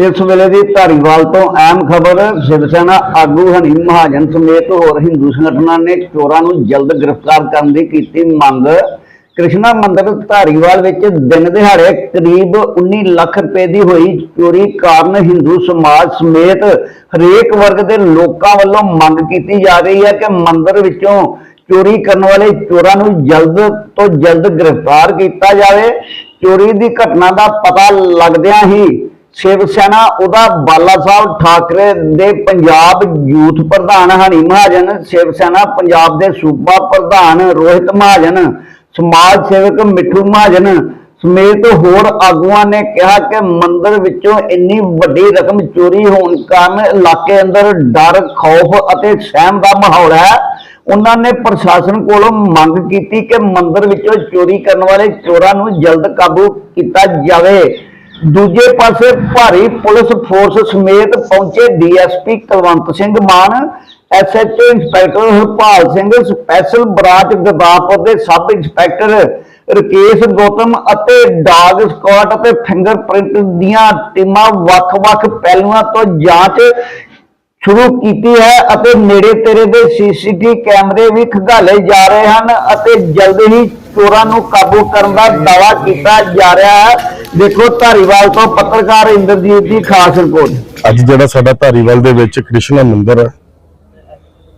ਇਸ ਵੇਲੇ ਦੀ ਧਾਰੀਵਾਲ ਤੋਂ ਅਹਿਮ ਖਬਰ, ਸ਼ਿਵ ਸੈਨਾ ਆਗੂ ਹਨੀ ਮਹਾਜਨ ਸਮੇਤ ਹੋਰ ਹਿੰਦੂ ਸੰਗਠਨਾਂ ਨੇ ਚੋਰਾਂ ਨੂੰ ਜਲਦ ਗ੍ਰਿਫਤਾਰ ਕਰਨ ਦੀ ਕੀਤੀ ਮੰਗ। ਕ੍ਰਿਸ਼ਨਾ ਮੰਦਰ ਧਾਰੀਵਾਲ ਵਿੱਚ ਦਿਨ ਦਿਹਾੜੇ ਕਰੀਬ 19 ਲੱਖ ਰੁਪਏ ਦੀ ਹੋਈ ਚੋਰੀ ਕਾਰਨ ਹਿੰਦੂ ਸਮਾਜ ਸਮੇਤ ਹਰੇਕ ਵਰਗ ਦੇ ਲੋਕਾਂ ਵੱਲੋਂ ਮੰਗ ਕੀਤੀ ਜਾ ਰਹੀ ਹੈ ਕਿ ਮੰਦਰ ਵਿੱਚੋਂ ਚੋਰੀ ਕਰਨ ਵਾਲੇ ਚੋਰਾਂ ਨੂੰ ਜਲਦ ਤੋਂ ਜਲਦ ਗ੍ਰਿਫਤਾਰ ਕੀਤਾ ਜਾਵੇ। ਚੋਰੀ ਦੀ ਘਟਨਾ ਦਾ ਪਤਾ ਲੱਗਦਿਆਂ ਹੀ ਸ਼ਿਵ ਸੈਨਾ, ਉਹਦਾ ਬਾਲਾ ਸਾਹਿਬ ਠਾਕਰੇ ਦੇ ਪੰਜਾਬ ਯੂਥ ਪ੍ਰਧਾਨ ਹਨੀ ਮਹਾਜਨ, ਸ਼ਿਵ ਸੈਨਾ ਪੰਜਾਬ ਦੇ ਸੂਬਾ ਪ੍ਰਧਾਨ ਰੋਹਿਤ ਮਹਾਜਨ, ਸਮਾਜ ਸੇਵਕ ਮਿੱਠੂ ਮਹਾਜਨ ਸਮੇਤ ਹੋਰ ਆਗੂਆਂ ਨੇ ਕਿਹਾ ਕਿ ਮੰਦਰ ਵਿੱਚੋਂ ਇੰਨੀ ਵੱਡੀ ਰਕਮ ਚੋਰੀ ਹੋਣ ਕਾਰਨ ਇਲਾਕੇ ਅੰਦਰ ਡਰ, ਖੌਫ ਅਤੇ ਸਹਿਮ ਦਾ ਮਾਹੌਲ ਹੈ। ਉਹਨਾਂ ਨੇ ਪ੍ਰਸ਼ਾਸਨ ਕੋਲੋਂ ਮੰਗ ਕੀਤੀ ਕਿ ਮੰਦਿਰ ਵਿੱਚੋਂ ਚੋਰੀ ਕਰਨ ਵਾਲੇ ਚੋਰਾਂ ਨੂੰ ਜਲਦ ਕਾਬੂ ਕੀਤਾ ਜਾਵੇ। ਦੂਜੇ ਪਾਸੇ ਭਾਰੀ ਪੁਲਿਸ ਫੋਰਸ ਸਮੇਤ ਪਹੁੰਚੇ DSP Kulwant Singh Mann SHO inspector Harpal Singh special branch Gadapur ਦੇ ਸਬ ਇੰਸਪੈਕਟਰ ਰਕੇਸ਼ ਗੌਤਮ ਅਤੇ ਡਾਗ ਸਕੁਆਡ ਅਤੇ ਫਿੰਗਰਪ੍ਰਿੰਟ ਦੀਆਂ ਟੀਮਾਂ ਵੱਖ-ਵੱਖ ਪਹਿਲੂਆਂ ਤੋਂ ਜਾਂਚ ਸ਼ੁਰੂ ਕੀਤੀ ਹੈ ਅਤੇ ਨੇੜੇ ਤੇਰੇ ਦੇ ਸੀਸੀਟੀ ਕੈਮਰੇ ਵੀ ਖੰਗਾਲੇ ਜਾ ਰਹੇ ਹਨ ਅਤੇ ਜਲਦ ਹੀ ਚੋਰਾਂ ਨੂੰ ਕਾਬੂ ਕਰਨ ਦਾ ਦਾਅਵਾ ਕੀਤਾ ਜਾ ਰਿਹਾ ਹੈ। ਦੇਖੋ ਧਾਰੀਵਾਲ ਤੋਂ ਪੱਤਰਕਾਰ ਇੰਦਰਜੀਤ ਦੀ ਖਾਸ ਰਿਪੋਰਟ। ਅੱਜ ਜਿਹੜਾ ਸਾਡਾ ਧਾਰੀਵਾਲ ਦੇ ਵਿੱਚ ਕ੍ਰਿਸ਼ਨਾ ਮੰਦਿਰ ਹੈ,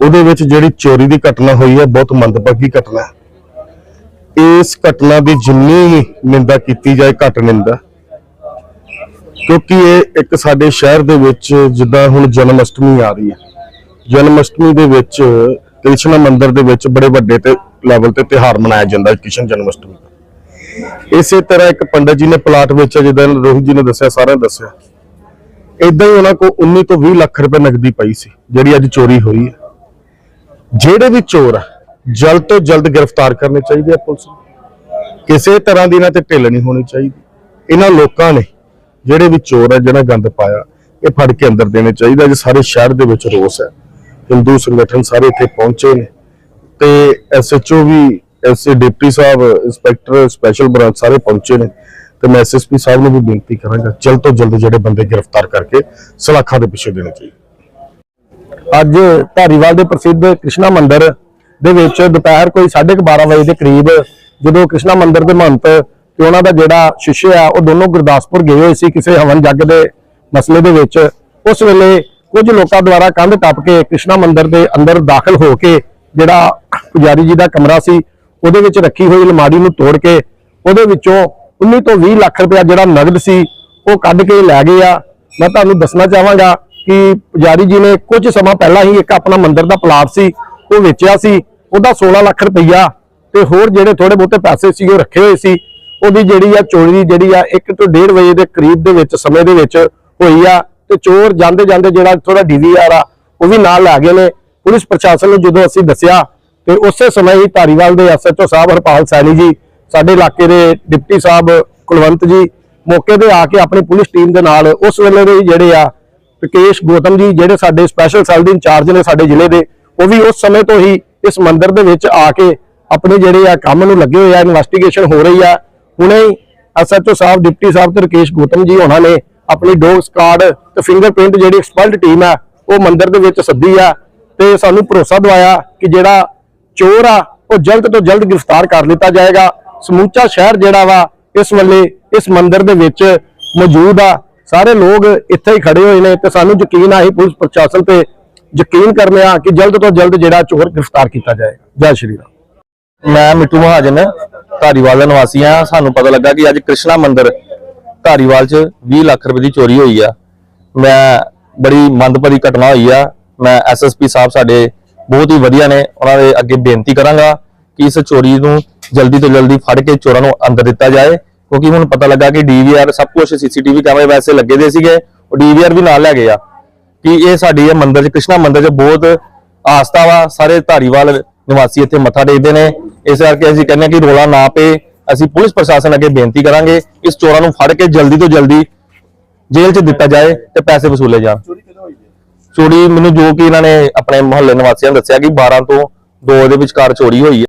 ਉਹਦੇ ਵਿੱਚ ਜਿਹੜੀ ਚੋਰੀ ਦੀ ਘਟਨਾ ਹੋਈ ਹੈ, ਬਹੁਤ ਮੰਦਭਾਗੀ ਘਟਨਾ ਹੈ। ਇਸ ਘਟਨਾ ਦੀ ਜਿੰਨੀ ਨਿੰਦਾ ਕੀਤੀ ਜਾਏ, ਘੱਟ ਨਿੰਦਾ। ਕਿਉਂਕਿ ਇਹ ਇੱਕ ਸਾਡੇ ਸ਼ਹਿਰ ਦੇ ਵਿੱਚ ਜਿੱਦਾਂ ਹੁਣ ਜਨਮ ਅਸ਼ਟਮੀ ਆ ਰਹੀ ਹੈ। ਜਨਮ ਅਸ਼ਟਮੀ ਦੇ ਵਿੱਚ ਕ੍ਰਿਸ਼ਨਾ ਮੰਦਿਰ ਦੇ ਵਿੱਚ ਬੜੇ ਵੱਡੇ ਤੇ ਲੈਵਲ ਤੇ ਤਿਹਾਰ ਮਨਾਇਆ ਜਾਂਦਾ ਹੈ, ਕ੍ਰਿਸ਼ਨ ਜਨਮ ਅਸ਼ਟਮੀ ਇਸੇ ਤਰ੍ਹਾਂ ਇੱਕ ਪੰਡਤ ਜੀ ਨੇ ਪਲਾਟ ਵੇਚਿਆ, ਜਿੱਦਾਂ ਰੋਹਿਤ ਜੀ ਨੇ ਦੱਸਿਆ, ਸਾਰਿਆਂ ਦੱਸਿਆ। ਇਦਾਂ ਹੀ ਉਹਨਾਂ ਕੋਲ 19 ਤੋਂ 20 ਲੱਖ ਰੁਪਏ ਨਗਦੀ ਪਈ ਸੀ, ਜਿਹੜੀ ਅੱਜ ਚੋਰੀ ਹੋਈ ਹੈ। ਜਿਹੜੇ ਵੀ ਚੋਰ ਆ, ਜਲਦ ਤੋਂ ਜਲਦ ਗ੍ਰਿਫਤਾਰ ਕਰਨੇ ਚਾਹੀਦੇ ਆ ਪੁਲਿਸ ਨੂੰ। ਕਿਸੇ ਤਰ੍ਹਾਂ ਦੀ ਇਹਨਾਂ ਤੇ ਢਿੱਲ ਨਹੀਂ ਹੋਣੀ ਚਾਹੀਦੀ। ਇਹਨਾਂ ਲੋਕਾਂ ਨੇ ਜਿਹੜੇ ਵੀ ਚੋਰ ਆ ਜਿਹੜਾ ਗੰਦ ਪਾਇਆ, ਇਹ ਫੜ ਕੇ ਅੰਦਰ ਦੇਣੇ ਚਾਹੀਦਾ ਜੇ ਸਾਰੇ ਸ਼ਹਿਰ ਦੇ ਵਿੱਚ ਰੋਸ ਹੈ। ਹਿੰਦੂ ਸੰਗਠਨ ਸਾਰੇ ਇੱਥੇ ਪਹੁੰਚੇ ਨੇ। ਤੇ ਐਸਐਚਓ ਵੀ ਐਸਏ ਡਿਪਟੀ ਸਾਹਿਬ, ਇੰਸਪੈਕਟਰ, ਸਪੈਸ਼ਲ ਬ੍ਰਾਂਚ ਸਾਰੇ ਪਹੁੰਚੇ ਨੇ। ਤੇ ਮੈਂ ਐਸਐਸਪੀ ਸਾਹਿਬ ਨੂੰ ਵੀ ਬੇਨਤੀ ਕਰਾਂਗਾ, ਜਲਦ ਤੋਂ ਜਲਦ ਜਿਹੜੇ ਬੰਦੇ ਗ੍ਰਿਫਤਾਰ ਕਰਕੇ ਸਲਾਖਾਂ ਦੇ ਪਿੱਛੇ ਦੇਣੇ ਚਾਹੀਦੇ। ਅੱਜ ਧਾਰੀਵਾਲ ਦੇ ਪ੍ਰਸਿੱਧ ਕ੍ਰਿਸ਼ਨਾ ਮੰਦਿਰ ਦੇ ਵਿੱਚ ਦੁਪਹਿਰ ਕੋਈ 12:30 ਵਜੇ ਦੇ ਕਰੀਬ ਜਦੋਂ ਕ੍ਰਿਸ਼ਨਾ ਮੰਦਿਰ ਦੇ ਮਹੰਤ ਤੇ ਉਹਨਾਂ ਦਾ ਜਿਹੜਾ ਸ਼ਿਸ਼ੇ ਆ, ਉਹ ਦੋਨੋਂ ਗੁਰਦਾਸਪੁਰ ਗਏ ਹੋਏ ਸੀ ਕਿਸੇ ਹਵਨ ਜੱਗ ਦੇ ਮਸਲੇ ਦੇ ਵਿੱਚ। ਉਸ ਵੇਲੇ ਕੁਝ ਲੋਕਾਂ ਦੁਆਰਾ ਕੰਧ ਟੱਪ ਕੇ ਕ੍ਰਿਸ਼ਨਾ ਮੰਦਿਰ ਦੇ ਅੰਦਰ ਦਾਖਲ ਹੋ ਕੇ ਜਿਹੜਾ ਪੁਜਾਰੀ ਜੀ ਦਾ ਕਮਰਾ ਸੀ ਉਹਦੇ ਵਿੱਚ ਰੱਖੀ ਹੋਈ ਅਲਮਾਰੀ ਨੂੰ ਤੋੜ ਕੇ ਉਹਦੇ ਵਿੱਚੋਂ 19 ਤੋਂ 20 ਲੱਖ ਰੁਪਇਆ ਜਿਹੜਾ ਨਗਦ ਸੀ, ਉਹ ਕੱਢ ਕੇ ਲੈ ਗਏ ਆ। ਮੈਂ ਤੁਹਾਨੂੰ ਦੱਸਣਾ ਚਾਹਾਂਗਾ ਕਿ ਪੁਜਾਰੀ ਜੀ ਨੇ ਕੁਝ ਸਮਾਂ ਪਹਿਲਾਂ ਹੀ ਇੱਕ ਆਪਣਾ ਮੰਦਿਰ ਦਾ ਪਲਾਟ ਸੀ, ਉਹ ਵੇਚਿਆ ਸੀ, ਉਹਦਾ 16 ਲੱਖ ਰੁਪਈਆ ਤੇ ਹੋਰ ਜਿਹੜੇ ਥੋੜੇ ਬਹੁਤੇ ਪੈਸੇ ਸੀ, ਉਹ ਰੱਖੇ ਹੋਏ ਸੀ। ਉਹਦੀ ਜਿਹੜੀ ਆ ਚੋਰੀ ਜਿਹੜੀ ਆ 1 ਤੋਂ 1.5 ਵਜੇ ਦੇ ਕਰੀਬ ਦੇ ਵਿੱਚ ਸਮੇਂ ਦੇ ਵਿੱਚ ਹੋਈ ਆ ਤੇ ਚੋਰ ਜਾਂਦੇ ਜਾਂਦੇ ਜਿਹੜਾ ਥੋੜਾ ਡੀਵੀਆਰ ਆ, ਉਹ ਵੀ ਨਾਲ ਲੈ ਗਏ ਨੇ। ਪੁਲਿਸ ਪ੍ਰਸ਼ਾਸਨ ਨੂੰ ਜਦੋਂ ਅਸੀਂ ਦੱਸਿਆ ਤੇ ਉਸੇ ਸਮੇਂ ਹੀ ਧਾਰੀਵਾਲ ਦੇ ਐਸਐਚਓ ਸਾਹਿਬ ਹਰਪਾਲ ਸੈਣੀ ਜੀ, ਸਾਡੇ ਇਲਾਕੇ ਦੇ ਡਿਪਟੀ ਸਾਹਿਬ ਕੁਲਵੰਤ ਜੀ ਮੌਕੇ ਤੇ ਆ ਕੇ ਆਪਣੀ ਪੁਲਿਸ ਟੀਮ ਦੇ ਨਾਲ ਉਸ ਵੇਲੇ ਦੇ ਜਿਹੜੇ ਆ ਰਕੇਸ਼ ਗੌਤਮ ਜੀ, ਜਿਹੜੇ ਸਾਡੇ ਸਪੈਸ਼ਲ ਸੈੱਲ ਦੇ ਇੰਚਾਰਜ ਨੇ ਸਾਡੇ ਜ਼ਿਲ੍ਹੇ ਦੇ, ਉਹ ਵੀ ਉਸ ਸਮੇਂ ਤੋਂ ਹੀ ਇਸ ਮੰਦਿਰ ਦੇ ਵਿੱਚ ਆ ਕੇ ਆਪਣੇ ਜਿਹੜੇ ਆ ਕੰਮ ਨੂੰ ਲੱਗੇ ਹੋਏ ਆ ਇਨਵੈਸਟੀਗੇਸ਼ਨ ਹੋ ਰਹੀ ਆ। ਹੁਣੇ ਹੀ ਐਸਐਚਓ ਸਾਹਿਬ, ਡਿਪਟੀ ਸਾਹਿਬ ਤੇ ਰਕੇਸ਼ ਗੌਤਮ ਜੀ ਉਹਨਾਂ ਨੇ ਆਪਣੀ ਡੋਗ ਸਕਾਡ ਤੇ ਫਿੰਗਰਪ੍ਰਿੰਟ ਜਿਹੜੀ ਐਕਸਪਰਟ ਟੀਮ ਆ, ਉਹ ਮੰਦਿਰ ਦੇ ਵਿੱਚ ਸੱਦੀ ਆ ਤੇ ਸਾਨੂੰ ਭਰੋਸਾ ਦਵਾਇਆ ਕਿ ਜਿਹੜਾ ਚੋਰ ਆ, ਉਹ ਜਲਦ ਤੋਂ ਜਲਦ ਗ੍ਰਿਫਤਾਰ ਕਰ ਲਿੱਤਾ ਜਾਏਗਾ। ਸਮੂਚਾ ਸ਼ਹਿਰ ਜਿਹੜਾ ਵਾ, ਇਸ ਵੇਲੇ, ਇਸ ਮੰਦਿਰ ਦੇ ਵਿੱਚ ਮੌਜੂਦ ਆ। ਸਾਰੇ ਲੋਕ ਇੱਥੇ ਹੀ ਖੜੇ ਹੋਏ ਨੇ ਤੇ ਸਾਨੂੰ ਯਕੀਨ ਆ ਹੀ ਪੁਲਿਸ ਪ੍ਰਸ਼ਾਸਨ ਤੇ ਯਕੀਨ ਕਰਨੇ ਆ ਕਿ ਜਲਦ ਤੋਂ ਜਲਦ ਜਿਹੜਾ ਚੋਰ ਗ੍ਰਿਫਤਾਰ ਕੀਤਾ ਜਾਏਗਾ ਜੈ ਸ਼੍ਰੀ ਰਾਮ। ਮੈਂ ਮਿੱਟੂ ਮਹਾਜਨ, ਧਾਰੀਵਾਲ ਦਾ ਨਿਵਾਸੀ ਆ ਸਾਨੂੰ ਪਤਾ ਲੱਗਾ ਕਿ ਅੱਜ ਕ੍ਰਿਸ਼ਨਾ ਮੰਦਿਰ ਧਾਰੀਵਾਲ 'ਚ 20 ਲੱਖ ਰੁਪਏ ਦੀ ਚੋਰੀ ਹੋਈ ਆ। ਮੈਂ ਬੜੀ ਮੰਦਭਰੀ ਘਟਨਾ ਹੋਈ ਆ। ਮੈਂ ਐਸਐਸਪੀ ਸਾਹਿਬ ਸਾਡੇ ਬਹੁਤ ਹੀ ਵਧੀਆ ਨੇ। ਉਹਨਾਂ ਦੇ ਅੱਗੇ ਬੇਨਤੀ ਕਰਾਂਗਾ ਕਿ ਇਸ ਚੋਰੀ ਨੂੰ ਜਲਦੀ ਤੋਂ ਜਲਦੀ ਫੜ ਕੇ ਚੋਰਾਂ ਨੂੰ ਅੰਦਰ ਦਿੱਤਾ ਜਾਏ। ਕਿਉਂਕਿ ਹੁਣ ਪਤਾ ਲੱਗਾ ਕਿ ਡੀਵੀਆਰ ਸਭ ਕੁਝ ਸੀਸੀਟੀਵੀ ਕੈਮਰੇ ਵੈਸੇ ਲੱਗੇ ਦੇ ਸੀਗੇ। ਉਹ ਡੀਵੀਆਰ ਵੀ ਨਾਲ ਲੈ ਗਏ ਆ। ਕਿ ਇਹ ਸਾਡੀ ਇਹ ਮੰਦਿਰ 'ਚ, ਕ੍ਰਿਸ਼ਨਾ ਮੰਦਿਰ 'ਚ ਬਹੁਤ ਆਸਥਾ ਵਾ। ਸਾਰੇ ਧਾਰੀਵਾਲ ਨਿਵਾਸੀ ਇੱਥੇ ਮੱਥਾ ਟੇਕਦੇ ਨੇ। ਇਸ ਕਰਕੇ ਅਸੀਂ ਕਹਿੰਦੇ ਹਾਂ ਕਿ ਰੋਲਾ ਨਾ ਪਏ। ਅਸੀਂ ਪੁਲਿਸ ਪ੍ਰਸ਼ਾਸਨ ਅੱਗੇ ਬੇਨਤੀ ਕਰਾਂਗੇ ਇਸ ਚੋਰਾਂ ਨੂੰ ਫੜ ਕੇ ਜਲਦੀ ਤੋਂ ਜਲਦੀ ਜੇਲ੍ਹ 'ਚ ਦਿੱਤਾ ਜਾਏ ਤੇ ਪੈਸੇ ਵਸੂਲੇ ਜਾਣ। ਚੋਰੀ, ਮੈਨੂੰ ਜੋ ਕਿ ਇਹਨਾਂ ਨੇ ਆਪਣੇ ਮੁਹੱਲੇ ਨਿਵਾਸੀਆਂ ਨੇ ਦੱਸਿਆ ਕਿ 12 ਤੋਂ 2 ਦੇ ਵਿਚਕਾਰ ਚੋਰੀ ਹੋਈ ਹੈ।